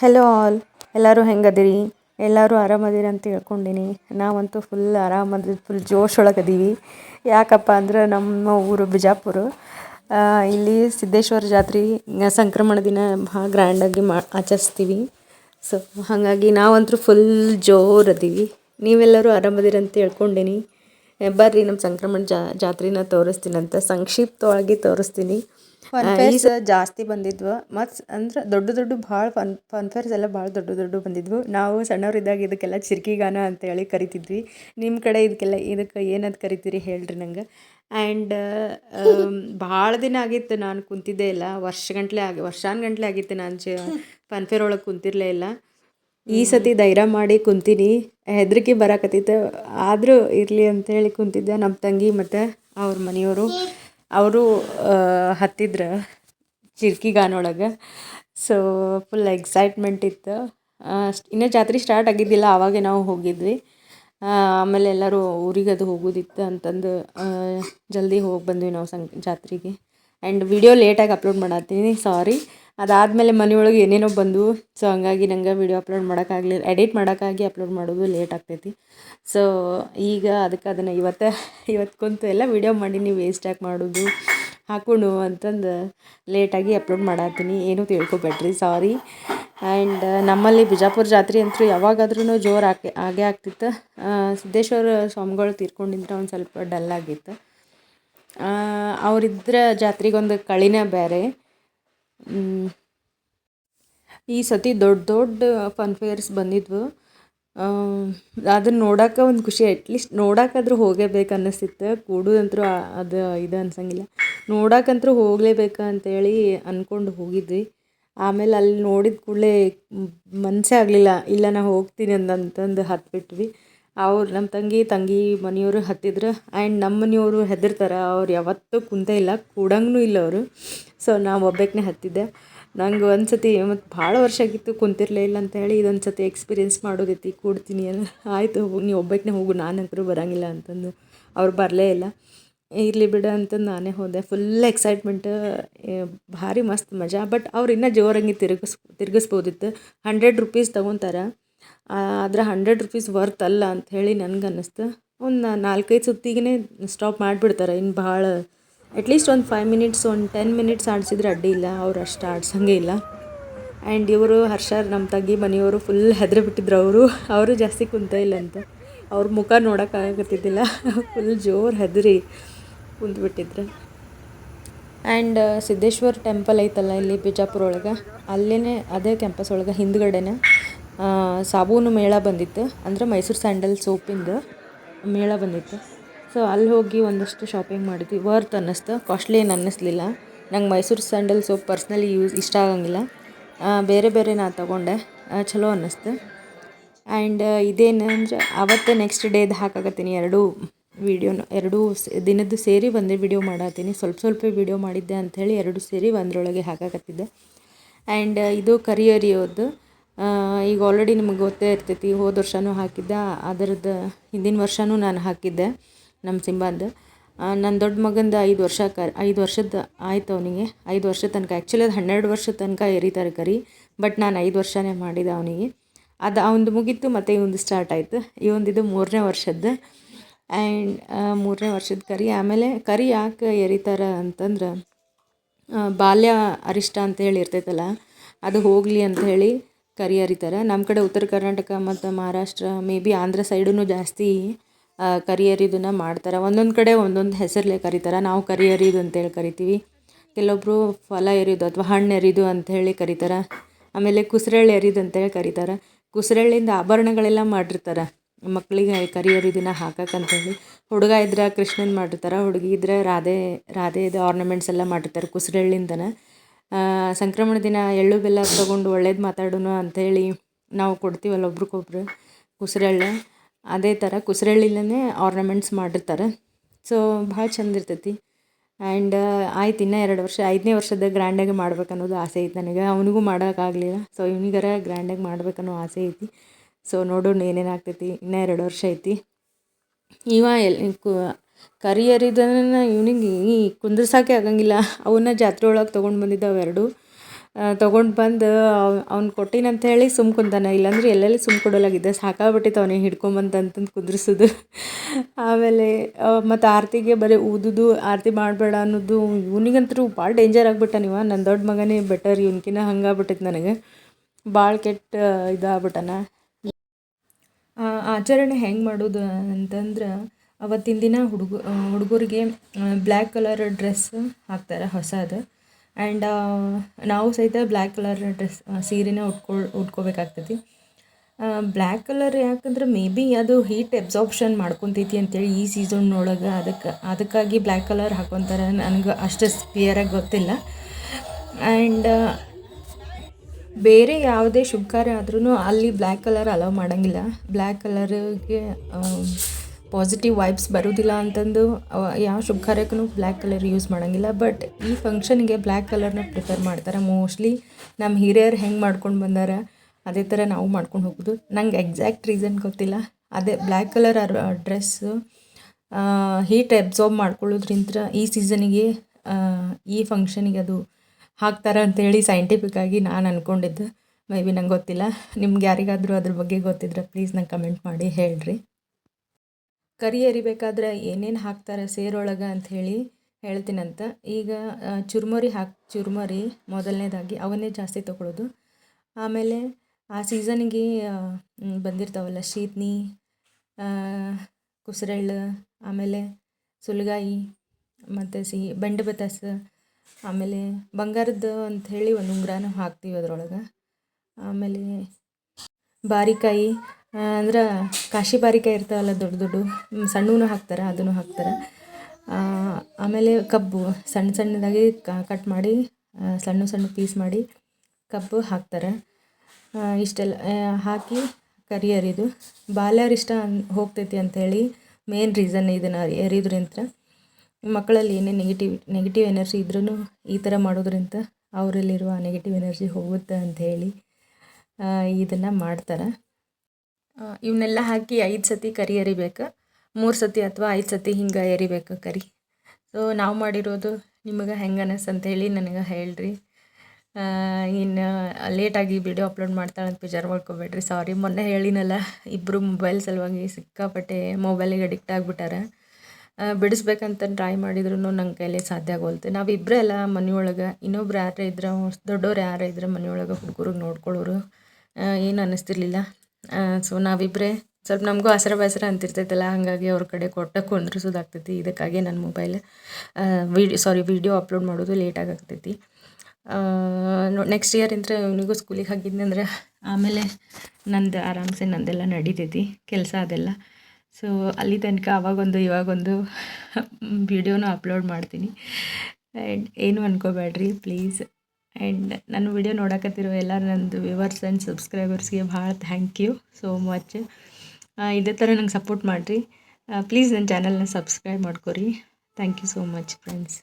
Hello all ಎಲ್ಲರೂ ಹೆಂಗದಿರಿ? ಎಲ್ಲರೂ ಆರಾಮದಿರಿ ಅಂತ ತಿಳ್ಕೊಂಡೀನಿ ನಾವಂತೂ ಫುಲ್ ಆರಾಮದ ಫುಲ್ ಜೋಶ್ ಒಳಗೆ ಅದೀವಿ ಯಾಕಪ್ಪ ಅಂದ್ರೆ ನಮ್ಮ ಊರು ಬಿಜಾಪುರ. ಇಲ್ಲಿ ಸಿದ್ದೇಶ್ವರ ಜಾತ್ರೆ ಸಂಕ್ರಮಣ ದಿನ ಭಾಳ ಗ್ರ್ಯಾಂಡಾಗಿ ಮಾ, ಆಚರಿಸ್ತೀವಿ. ಸೊ ಹಾಗಾಗಿ ನಾವಂತೂ ಫುಲ್ ಜೋರು ಅದೀವಿ ನೀವೆಲ್ಲರೂ ಆರಾಮದಿರಿ ಅಂತ ಹೇಳ್ಕೊಂಡೀನಿ. ಬರ್ರಿ ನಮ್ಮ ಸಂಕ್ರಮಣ ಜಾತ್ರೆನ ತೋರಿಸ್ತೀನಂತ ಸಂಕ್ಷಿಪ್ತವಾಗಿ ತೋರಿಸ್ತೀನಿ. ಫನ್ಫೇರ್ಸ್ ಜಾಸ್ತಿ ಬಂದಿದ್ವು. ಮತ್ತು ಅಂದ್ರೆ ದೊಡ್ಡ ದೊಡ್ಡ ಭಾಳ ಫನ್ ಫನ್ಫೇರ್ಸ್ ಎಲ್ಲ ಭಾಳ ದೊಡ್ಡ ದೊಡ್ಡ ಬಂದಿದ್ವು. ನಾವು ಸಣ್ಣವರಿದ್ದಾಗ ಇದಕ್ಕೆಲ್ಲ ಚಿರ್ಕಿಗಾನ ಅಂತೇಳಿ ಕರಿತಿದ್ವಿ. ನಿಮ್ಮ ಕಡೆ ಇದಕ್ಕೆಲ್ಲ ಇದಕ್ಕೆ ಏನಂತ ಕರಿತೀರಿ ಹೇಳ್ರಿ ನಂಗೆ. ಆ್ಯಂಡ್ ಭಾಳ ದಿನ ಆಗಿತ್ತು ನಾನು ಕುಂತಿದ್ದೇ ಇಲ್ಲ. ವರ್ಷಗಂಟ್ಲೆ ಆಗಿ ವರ್ಷಾನ್ಗಂಟ್ಲೆ ಆಗಿತ್ತು ನಾನು ಚ ಫನ್ಫೇರ್ ಒಳಗೆ ಕುಂತಿರಲೇ ಇಲ್ಲ. ಈ ಸತಿ ಧೈರ್ಯ ಮಾಡಿ ಕುಂತೀನಿ. ಹೆದರಿಕೆ ಬರಾಕತ್ತಿತ್ತು. ಆದರೂ ಇರಲಿ ಅಂತೇಳಿ ಕುಂತಿದ್ದೆ. ನಮ್ಮ ತಂಗಿ ಮತ್ತು ಅವ್ರ ಮನೆಯವರು. ಅವರು ಹತ್ತಿದ್ರು ಚಿರ್ಕಿ ಗಾನೊಳಗೆ. ಸೊ ಫುಲ್ ಎಕ್ಸೈಟ್ಮೆಂಟ್ ಇತ್ತು. ಇನ್ನೂ ಜಾತ್ರೆ ಸ್ಟಾರ್ಟ್ ಆಗಿದ್ದಿಲ್ಲ ಆವಾಗೆ ನಾವು ಹೋಗಿದ್ವಿ. ಆಮೇಲೆ ಎಲ್ಲರೂ ಊರಿಗೆ ಅದು ಹೋಗೋದಿತ್ತು ಅಂತಂದು ಜಲ್ದಿ ಹೋಗಿ ಬಂದ್ವಿ ನಾವು ಸಂ ಜಾತ್ರೆಗೆ. ಆ್ಯಂಡ್ ವಿಡಿಯೋ ಲೇಟಾಗಿ ಅಪ್ಲೋಡ್ ಮಾಡತ್ತೀನಿ ಸಾರಿ ಅದಾದಮೇಲೆ ಮನೆಯೊಳಗೆ ಏನೇನೋ ಬಂದವು ಸೊ ಹಂಗಾಗಿ ನಂಗೆ ವಿಡಿಯೋ ಅಪ್ಲೋಡ್ ಮಾಡೋಕ್ಕಾಗಲಿಲ್ಲ ಎಡಿಟ್ ಮಾಡೋಕ್ಕಾಗಿ ಅಪ್ಲೋಡ್ ಮಾಡೋದು ಲೇಟ್ ಆಗ್ತೈತಿ. ಸೊ ಈಗ ಅದಕ್ಕೆ ಅದನ್ನು ಇವತ್ತು ಇವತ್ತು ಕುಂತು ಎಲ್ಲ ಮಾಡಿ ನೀವು ವೇಸ್ಟ್ ಯಾಕೆ ಮಾಡೋದು ಹಾಕೊಂಡು ಅಂತಂದು ಲೇಟಾಗಿ ಅಪ್ಲೋಡ್ ಮಾಡತ್ತೀನಿ ಏನೂ ತಿಳ್ಕೊಬೇಡ್ರಿ ಸಾರಿ ಆ್ಯಂಡ್ ನಮ್ಮಲ್ಲಿ ಬಿಜಾಪುರ ಜಾತ್ರೆ ಅಂತೂ ಯಾವಾಗಾದ್ರೂ ಜೋರು ಆಕೆ ಆಗೇ ಆಗ್ತಿತ್ತು. ಸಿದ್ದೇಶ್ವರ ಸ್ವಾಮಿಗಳು ತೀರ್ಕೊಂಡಿದ್ರೆ ಒಂದು ಸ್ವಲ್ಪ ಡಲ್ ಆಗಿತ್ತು. ಆ, ಜಾತ್ರೆಗೊಂದು ಕಳಿನೇ ಬೇರೆ. ಈ ಸತಿ ದೊಡ್ಡ ದೊಡ್ಡ ಫನ್ಫೇರ್ಸ್ ಬಂದಿದ್ವು. ಅದನ್ನು ನೋಡೋಕೆ ಒಂದು ಖುಷಿ ಅಟ್ಲೀಸ್ಟ್ ನೋಡೋಕ್ಕಾದ್ರೂ ಹೋಗೇಬೇಕು ಅನ್ನಿಸ್ತಿತ್ತು. ಕೂಡೋದಂತೂ ಅದು ಇದು ಅನ್ಸಂಗಿಲ್ಲ. ನೋಡೋಕಂತರೂ ಹೋಗಲೇಬೇಕು ಅಂತೇಳಿ ಅಂದ್ಕೊಂಡು ಹೋಗಿದ್ವಿ. ಆಮೇಲೆ ಅಲ್ಲಿ ನೋಡಿದ ಕೂಡಲೇ ಮನಸ್ಸೇ ಆಗಲಿಲ್ಲ. ಇಲ್ಲ ನಾ ಹೋಗ್ತೀನಿ ಅಂತಂದು ಹತ್ಬಿಟ್ವಿ. ಅವ್ರು ನಮ್ಮ ತಂಗಿ ತಂಗಿ ಮನೆಯವರು ಹತ್ತಿದ್ರು. ಆ್ಯಂಡ್ ನಮ್ಮ ಮನೆಯವರು ಹೆದರ್ತಾರೆ, ಅವ್ರು ಯಾವತ್ತೂ ಕುಂತೇ ಇಲ್ಲ ಕೂಡಂಗೂ ಇಲ್ಲ ಅವರು. ಸೊ ನಾವು ಒಬ್ಬಾಕಿನೇ ಹತ್ತಿದ್ದೆ. ನಂಗೆ ಒಂದು ಸತಿ ಮತ್ತು ಭಾಳ ವರ್ಷ ಆಗಿತ್ತು ಕುಂತಿರಲೇ ಇಲ್ಲ ಅಂತ ಹೇಳಿ ಇದೊಂದು ಸತಿ ಎಕ್ಸ್ಪೀರಿಯೆನ್ಸ್ ಮಾಡೋದೈತಿ, ಕೂಡ್ತೀನಿ ಅಲ್ಲ ಆಯಿತು ನೀವು ಒಬ್ಬಾಕಿನೇ ಹೋಗು ನಾನಂತರೂ ಬರೋಂಗಿಲ್ಲ ಅಂತಂದು. ಅವ್ರು ಬರಲೇ ಇಲ್ಲ. ಇರಲಿ ಬಿಡು ಅಂತಂದು ನಾನೇ ಹೋದೆ. ಫುಲ್ ಎಕ್ಸೈಟ್ಮೆಂಟ್ ಭಾರಿ ಮಸ್ತ್ ಮಜಾ. ಬಟ್ ಅವ್ರು ಇನ್ನೂ ಜೋರಂಗಿ ತಿರುಗಿಸ್, ತಿರುಗಿಸ್ಬೋದಿತ್ತು. Hundred rupees ತೊಗೊತಾರೆ. ಆದ್ರೆ ಹಂಡ್ರೆಡ್ ರುಪೀಸ್ ವರ್ತ್ ಅಲ್ಲ ಅಂತ ಹೇಳಿ ನನಗೆ ಅನ್ನಿಸ್ತು. ಒಂದು ನಾಲ್ಕೈದು ಸುತ್ತಿಗೆ ಸ್ಟಾಪ್ ಮಾಡಿಬಿಡ್ತಾರೆ. ಇನ್ನು ಭಾಳ ಅಟ್ಲೀಸ್ಟ್ ಒಂದು ಫೈವ್ ಮಿನಿಟ್ಸ್ ಒಂದು ಟೆನ್ ಮಿನಿಟ್ಸ್ ಆಡಿಸಿದ್ರೆ ಅಡ್ಡಿ ಇಲ್ಲ. ಅವ್ರು ಅಷ್ಟು ಆಡ್ಸಂಗೆ ಇಲ್ಲ. ಆ್ಯಂಡ್ ಇವರು ಹರ್ಷ ನಮ್ಮ ತಂಗಿ, ಮನೆಯವರು ಫುಲ್ ಹೆದರಿ ಬಿಟ್ಟಿದ್ರು ಅವರು. ಅವರು ಜಾಸ್ತಿ ಕುಂತ ಇಲ್ಲ ಅಂತ. ಅವ್ರ ಮುಖ ನೋಡೋಕ್ಕಾಗತ್ತಿದ್ದಿಲ್ಲ ಫುಲ್ ಜೋರು ಹೆದರಿ ಕುಂತ್ಬಿಟ್ಟಿದ್ರು. ಆ್ಯಂಡ್ ಸಿದ್ದೇಶ್ವರ ಟೆಂಪಲ್ ಐತಲ್ಲ ಇಲ್ಲಿ ಬಿಜಾಪುರ ಒಳಗೆ ಅಲ್ಲೇ ಅದೇ ಕ್ಯಾಂಪಸ್ ಒಳಗೆ ಹಿಂದ್ಗಡೆನೆ. ಸಾಬೂನು ಮೇಳ ಬಂದಿತ್ತು. ಅಂದರೆ ಮೈಸೂರು ಸ್ಯಾಂಡಲ್ ಸೋಪಿಂದು ಮೇಳ ಬಂದಿತ್ತು. ಸೊ ಅಲ್ಲಿ ಹೋಗಿ ಒಂದಷ್ಟು ಶಾಪಿಂಗ್ ಮಾಡಿದ್ವಿ. ವರ್ತ್ ಅನ್ನಿಸ್ತು. ಕಾಸ್ಟ್ಲಿ ಏನು ಅನ್ನಿಸ್ಲಿಲ್ಲ. ನಂಗೆ Mysore sandal soap personally use ಇಷ್ಟ ಆಗಂಗಿಲ್ಲ. ಬೇರೆ ಬೇರೆ ನಾ ತೊಗೊಂಡೆ. ಚಲೋ ಅನ್ನಿಸ್ತು. ಆ್ಯಂಡ್ ಇದೇನಂದ್ರೆ ಆವತ್ತು ನೆಕ್ಸ್ಟ್ ಡೇದು ಹಾಕಾಕತ್ತೀನಿ. ಎರಡೂ ವೀಡಿಯೋನ ಎರಡೂ ದಿನದ್ದು ಸೇರಿ ಒಂದೇ ವಿಡಿಯೋ ಮಾಡತ್ತೀನಿ ಸ್ವಲ್ಪ ಸ್ವಲ್ಪ ವಿಡಿಯೋ ಮಾಡಿದ್ದೆ ಅಂಥೇಳಿ ಎರಡು ಸೇರಿ ಒಂದರೊಳಗೆ ಹಾಕಾಕತ್ತಿದ್ದೆ. ಆ್ಯಂಡ್ ಇದು ಕರಿಯರಿಯೋದು. ಈಗ ಆಲ್ರೆಡಿ ನಿಮಗೆ ಗೊತ್ತೇ ಇರ್ತೈತಿ, ಹೋದ ವರ್ಷವೂ ಹಾಕಿದ್ದೆ ಅದರದ್ದು ಹಿಂದಿನ ವರ್ಷವೂ ನಾನು ಹಾಕಿದ್ದೆ ನಮ್ಮ ಸಿಂಬಾಂದು. ನನ್ನ ದೊಡ್ಡ ಮಗಂದು ಐದು ವರ್ಷ ಕ, ಐದು ವರ್ಷದ ಆಯ್ತು ಅವನಿಗೆ. ಐದು ವರ್ಷ ತನಕ ಆ್ಯಕ್ಚುಲಿ ಅದು ಹನ್ನೆರಡು ವರ್ಷದ ತನಕ ಎರಿತಾರೆ ಕರಿ ಬಟ್ ನಾನು ಐದು ವರ್ಷನೇ ಮಾಡಿದೆ ಅವನಿಗೆ. ಅದು, ಅವನದು ಮುಗೀತು, ಮತ್ತು ಇವಂದು ಸ್ಟಾರ್ಟ್ ಆಯಿತು. ಇವಂದಿದು ಮೂರನೇ ವರ್ಷದ್ದು. ಆ್ಯಂಡ್ ಮೂರನೇ ವರ್ಷದ ಕರಿ, ಆಮೇಲೆ ಕರಿ ಯಾಕೆ ಎರಿತಾರ ಅಂತಂದ್ರೆ ಬಾಲ್ಯ ಅರಿಷ್ಟ ಅಂತ ಹೇಳಿ ಇರ್ತೈತಲ್ಲ, ಅದು ಹೋಗಲಿ ಹೇಳಿ ಕರಿ ಅರಿತಾರೆ ನಮ್ಮ ಕಡೆ ಉತ್ತರ ಕರ್ನಾಟಕ ಮತ್ತು Maharashtra may be Andhra side ಜಾಸ್ತಿ ಕರಿಯರಿದನ್ನು ಕರಿ ಮಾಡ್ತಾರೆ. ಒಂದೊಂದು ಕಡೆ ಒಂದೊಂದು ಹೆಸರಲ್ಲೇ ಕರೀತಾರೆ. ನಾವು ಕರಿ ಅರಿದು ಅಂತೇಳಿ ಕರಿತೀವಿ. ಕೆಲವೊಬ್ಬರು ಫಲ ಎರಿದು ಅಥವಾ ಹಣ್ಣು ಎರಿದು ಅಂಥೇಳಿ ಕರೀತಾರೆ. ಆಮೇಲೆ ಕುಸ್ರಳ್ಳಿ ಎರಿದು ಅಂತೇಳಿ ಕರೀತಾರೆ. ಕುಸರಳ್ಳಿಯಿಂದ ಆಭರಣಗಳೆಲ್ಲ ಮಾಡಿರ್ತಾರೆ. ಮಕ್ಕಳಿಗೆ ಕರಿಯರಿ ದಿನ ಹಾಕಕ್ಕಂತೇಳಿ ಹುಡುಗ ಇದ್ರೆ ಕೃಷ್ಣನ್ ಮಾಡಿರ್ತಾರೆ. ಹುಡುಗಿ ಇದ್ರೆ ರಾಧೆ, ರಾಧೆದು ಆರ್ನಮೆಂಟ್ಸ್ ಎಲ್ಲ ಮಾಡಿರ್ತಾರೆ ಕುಸ್ರಳ್ಳಿಂದನೇ. ಸಂಕ್ರಮಣ ದಿನ ಎಳ್ಳು ಬೆಲ್ಲ ತೊಗೊಂಡು ಒಳ್ಳೇದು ಮಾತಾಡೋಣ ಅಂಥೇಳಿ ನಾವು ಕೊಡ್ತೀವಲ್ಲ ಒಬ್ರಿಗೊಬ್ರು ಕುಸ್ರಳ್ಳೆ, ಅದೇ ಥರ ಕುಸ್ರಳ್ಳಿಲೇ ಆರ್ನಮೆಂಟ್ಸ್ ಮಾಡಿರ್ತಾರೆ. ಸೊ ಭಾಳ ಚಂದ ಇರ್ತೈತಿ. ಆ್ಯಂಡ್ ಆಯ್ತು ಇನ್ನೂ ಎರಡು ವರ್ಷ, ಐದನೇ ವರ್ಷದ ಗ್ರ್ಯಾಂಡಾಗಿ ಮಾಡ್ಬೇಕನ್ನೋದು ಆಸೆ ಐತಿ ನನಗೆ. ಅವನಿಗೂ ಮಾಡೋಕ್ಕಾಗಲಿಲ್ಲ ಸೊ ಇವನಿಗರ ಗ್ರ್ಯಾಂಡಾಗಿ ಮಾಡ್ಬೇಕನ್ನೋ ಆಸೆ ಐತಿ. ಸೊ ನೋಡೋಣ ಏನೇನು ಆಗ್ತೈತಿ ಇನ್ನೂ ಎರಡು ವರ್ಷ ಐತಿ. ಇವ ಎಲ್, ಕು ಕರಿಯರಿದನ ಇವನಿಗೆ ಈ ಕುಂದ್ರಸಾಕೆ ಆಗಂಗಿಲ್ಲ. ಅವನ್ನ ಜಾತ್ರೆ ಒಳಗೆ ತೊಗೊಂಡು ಬಂದಿದ್ದಾವೆ ಎರಡು. ತೊಗೊಂಡು ಬಂದು ಅವ್ನು ಕೊಟ್ಟಿನಂತ ಹೇಳಿ ಸುಮ್ ಕುಂತಾನೆ. ಇಲ್ಲಾಂದ್ರೆ ಎಲ್ಲೆಲ್ಲಿ ಸುಮ್ ಕೊಡಲಾಗಿದ್ದೆ ಸಾಕಾಗ್ಬಿಟ್ಟಿತ್ತು ಅವನಿಗೆ ಹಿಡ್ಕೊಂಬಂತಂತಂದು ಕುಂದ್ರಿಸೋದು. ಆಮೇಲೆ ಮತ್ತು ಆರತಿಗೆ ಬರೀ ಊದುದು, ಆರತಿ ಮಾಡಬೇಡ ಅನ್ನೋದು ಇವನಿಗಂತೂ ಭಾಳ ಡೇಂಜರ್ ಆಗ್ಬಿಟ್ಟ ನೀವು ನನ್ನ ದೊಡ್ಡ ಮಗನೇ ಬೆಟರ್ ಇವ್ನಕಿನ್ನ ಹಂಗಾಗ್ಬಿಟ್ಟಿತ್ತು ನನಗೆ. ಭಾಳ ಕೆಟ್ಟ, ಇದಾಗ್ಬಿಟ್ಟನ. ಆಚರಣೆ ಹೆಂಗೆ ಮಾಡೋದು ಅಂತಂದ್ರೆ ಅವತ್ತಿನ ದಿನ ಹುಡುಗ ಹುಡುಗರಿಗೆ ಬ್ಲ್ಯಾಕ್ ಕಲರ್ ಡ್ರೆಸ್ ಹಾಕ್ತಾರೆ ಹೊಸದು. ಆ್ಯಂಡ್ ನಾವು ಸಹಿತ ಬ್ಲ್ಯಾಕ್ ಕಲರ್ ಡ್ರೆಸ್ ಸೀರೆನ ಉಟ್ಕೊಳ್ ಉಟ್ಕೋಬೇಕಾಗ್ತೈತಿ. ಬ್ಲ್ಯಾಕ್ ಕಲರ್ ಯಾಕಂದ್ರೆ ಮೇ ಬಿ ಅದು ಹೀಟ್ ಅಬ್ಸಾರ್ಪ್ಷನ್ ಮಾಡ್ಕೊತೈತಿ ಅಂತೇಳಿ ಈ ಸೀಸನ್ ಸೀಸನ್ನೊಳಗೆ ಅದಕ್ಕೆ, ಅದಕ್ಕಾಗಿ ಬ್ಲ್ಯಾಕ್ ಕಲರ್ ಹಾಕೊತಾರೆ ನನಗೆ ಅಷ್ಟು ಕ್ಲಿಯರಾಗಿ ಗೊತ್ತಿಲ್ಲ. ಆ್ಯಂಡ್ ಬೇರೆ ಯಾವುದೇ ಶುಭ ಕಾರ್ಯ ಆದ್ರೂ ಅಲ್ಲಿ ಬ್ಲ್ಯಾಕ್ ಕಲರ್ ಅಲೌ ಮಾಡೋಂಗಿಲ್ಲ. ಬ್ಲ್ಯಾಕ್ ಕಲರಿಗೆ ಪಾಸಿಟಿವ್ ವೈಬ್ಸ್ ಬರೋದಿಲ್ಲ ಅಂತಂದು ಯಾವ ಶುಭ ಕಾರ್ಯಕ್ಕೂ ಬ್ಲ್ಯಾಕ್ ಕಲರ್ ಯೂಸ್ ಮಾಡೋಂಗಿಲ್ಲ. ಬಟ್ ಈ ಫಂಕ್ಷನ್ಗೆ ಬ್ಲ್ಯಾಕ್ ಕಲರ್ನ ಪ್ರಿಫರ್ ಮಾಡ್ತಾರೆ ಮೋಸ್ಟ್ಲಿ ನಮ್ಮ ಹಿರಿಯರು ಹೆಂಗೆ ಮಾಡ್ಕೊಂಡು ಬಂದಾರ, ಅದೇ ಥರ ನಾವು ಮಾಡ್ಕೊಂಡು ಹೋಗೋದು. ನಂಗೆ ಎಕ್ಸಾಕ್ಟ್ ರೀಸನ್ ಗೊತ್ತಿಲ್ಲ. ಅದೇ black colour dress heat absorb ಮಾಡ್ಕೊಳ್ಳೋದ್ರಿಂತ ಈ ಸೀಸನಿಗೆ ಈ ಫಂಕ್ಷನಿಗೆ ಅದು ಹಾಕ್ತಾರೆ ಅಂತೇಳಿ ಸೈಂಟಿಫಿಕ್ಕಾಗಿ ನಾನು ಅಂದ್ಕೊಂಡಿದ್ದು ಮೇ ಬಿ ನಂಗೆ ಗೊತ್ತಿಲ್ಲ. ನಿಮ್ಗೆ ಯಾರಿಗಾದರೂ ಅದ್ರ ಬಗ್ಗೆ ಗೊತ್ತಿದ್ರೆ ಪ್ಲೀಸ್ ನಂಗೆ ಕಮೆಂಟ್ ಮಾಡಿ ಹೇಳಿರಿ. ಕರಿ ಎರಿಬೇಕಾದ್ರೆ ಏನೇನು ಹಾಕ್ತಾರೆ ಸೇರೊಳಗೆ ಅಂಥೇಳಿ ಹೇಳ್ತೀನಂತ. ಈಗ ಚುರ್ಮುರಿ ಹಾಕಿ, ಚುರ್ಮುರಿ ಮೊದಲನೇದಾಗಿ ಅವನ್ನೇ ಜಾಸ್ತಿ ತೊಗೊಳ್ಳೋದು ಆಮೇಲೆ ಆ ಸೀಸನಿಗೆ ಬಂದಿರ್ತಾವಲ್ಲ ಶೀತ್ನಿ ಕುಸರೆಳ್ಳು, ಆಮೇಲೆ ಸುಲಗಾಯಿ, ಮತ್ತು ಸಿಹಿ, ಬೆಂಡೆ ಬತಾಸ, ಆಮೇಲೆ ಬಂಗಾರದ್ದು ಅಂಥೇಳಿ ಒಂದು ಉಂಗುರನೂ ಹಾಕ್ತೀವಿ ಅದರೊಳಗೆ. ಆಮೇಲೆ ಬಾರಿಕಾಯಿ ಅಂದ್ರೆ ಕಾಶಿ ಬಾರಿಕಾಯಿ ಇರ್ತಾವಲ್ಲ ದೊಡ್ಡ ದೊಡ್ಡ ಸಣ್ಣವೂ ಹಾಕ್ತಾರೆ ಅದನ್ನು ಹಾಕ್ತಾರೆ. ಆಮೇಲೆ ಕಬ್ಬು ಸಣ್ಣ ಸಣ್ಣದಾಗಿ ಕಟ್ ಮಾಡಿ ಸಣ್ಣ ಸಣ್ಣ ಪೀಸ್ ಮಾಡಿ ಕಬ್ಬು ಹಾಕ್ತಾರೆ. ಇಷ್ಟೆಲ್ಲ ಹಾಕಿ ಕರಿ ಬಾಲ್ಯವ್ರ ಇಷ್ಟ ಹೋಗ್ತೈತಿ ಅಂಥೇಳಿ ಮೇನ್ ರೀಸನ್ ಇದನ್ನು ಎರಿದ್ರಿಂತ ಮಕ್ಕಳಲ್ಲಿ ಏನೇ ನೆಗೆಟಿವ್ ನೆಗೆಟಿವ್ ಎನರ್ಜಿ ಇದ್ರೂ ಈ ಥರ ಮಾಡೋದ್ರಿಂದ ಅವರಲ್ಲಿರುವ ನೆಗೆಟಿವ್ ಎನರ್ಜಿ ಹೋಗುತ್ತೆ ಅಂಥೇಳಿ ಇದನ್ನು ಮಾಡ್ತಾರೆ. ಇವನ್ನೆಲ್ಲ ಹಾಕಿ ಐದು ಸತಿ ಕರಿ ಎರಿಬೇಕು. ಮೂರು ಸತಿ ಅಥವಾ ಐದು ಸತಿ ಹಿಂಗೆ ಎರಿಬೇಕು ಕರಿ. ಸೊ ನಾವು ಮಾಡಿರೋದು ನಿಮಗೆ ಹೆಂಗೆ ಹೇಳಿ ನನಗೆ ಹೇಳ್ರಿ. ಇನ್ನು ಲೇಟಾಗಿ ವಿಡಿಯೋ ಅಪ್ಲೋಡ್ ಮಾಡ್ತಾಳೆ ಅಂತ ಬೇಜಾರು ಮಾಡ್ಕೋಬೇಡ್ರಿ ಸಾರಿ ಮೊನ್ನೆ ಹೇಳಿನಲ್ಲ ಇಬ್ಬರು ಮೊಬೈಲ್ ಸಲುವಾಗಿ ಸಿಕ್ಕಾಪಟ್ಟೆ ಮೊಬೈಲಿಗೆ ಅಡಿಕ್ಟ್ ಆಗಿಬಿಟ್ಟಾರೆ. ಬಿಡಿಸ್ಬೇಕಂತ ಟ್ರೈ ಮಾಡಿದ್ರು ನನ್ನ ಕೈಲಿ ಸಾಧ್ಯ ಆಗೋಲ್ತು. ನಾವಿಬ್ಬರೇ ಅಲ್ಲ ಮನೆಯೊಳಗೆ, ಇನ್ನೊಬ್ರು ಯಾರೇ ಇದ್ರೆ ದೊಡ್ಡವ್ರು ಯಾರೇ ಇದ್ರೆ ಮನೆಯೊಳಗೆ ಹುಡುಗರಿಗೆ ನೋಡ್ಕೊಳ್ಳೋರು ಏನು ಅನ್ನಿಸ್ತಿರ್ಲಿಲ್ಲ. ಸೊ ನಾವಿಬ್ಬರೇ ಸ್ವಲ್ಪ ನಮಗೂ ಆಸರ ಬೇಸರ ಅಂತಿರ್ತೈತಲ್ಲ, ಹಾಗಾಗಿ ಅವ್ರ ಕಡೆ ಕೊಟ್ಟ ಕುಂದ್ರಿಸೋದಾಗ್ತೈತಿ. ಇದಕ್ಕಾಗಿ ನನ್ನ mobile video sorry video upload ಮಾಡೋದು ಲೇಟಾಗಿ ಆಗ್ತೈತಿ ನೆಕ್ಸ್ಟ್ ಇಯರ್ ಅಂದರೆ ಇವನಿಗೂ ಸ್ಕೂಲಿಗೆ ಹಾಕಿದ್ನಂದ್ರೆ ಆಮೇಲೆ ನಂದು ಆರಾಮ್ಸೆ ನಂದೆಲ್ಲ ನಡೀತೈತಿ, ಕೆಲಸ ಅದೆಲ್ಲ. ಸೊ ಅಲ್ಲಿ ತನಕ ಅವಾಗೊಂದು ಇವಾಗೊಂದು ವಿಡಿಯೋನ ಅಪ್ಲೋಡ್ ಮಾಡ್ತೀನಿ. ಆ್ಯಂಡ್ ಏನು ಅನ್ಕೋಬೇಡ್ರಿ ಪ್ಲೀಸ್ ಆ್ಯಂಡ್ ನನ್ನ ವಿಡಿಯೋ ನೋಡಕತ್ತಿರೋ ಎಲ್ಲ ನಂದು ವ್ಯೂವರ್ಸ್ ಆ್ಯಂಡ್ ಸಬ್ಸ್ಕ್ರೈಬರ್ಸ್ಗೆ ಭಾಳ ಥ್ಯಾಂಕ್ ಯು ಸೋ ಮಚ್ ಇದೇ ಥರ ನಂಗೆ ಸಪೋರ್ಟ್ ಮಾಡಿರಿ. ಪ್ಲೀಸ್ ನನ್ನ ಚಾನಲ್ನ ಸಬ್ಸ್ಕ್ರೈಬ್ ಮಾಡ್ಕೊರಿ. Thank you so much friends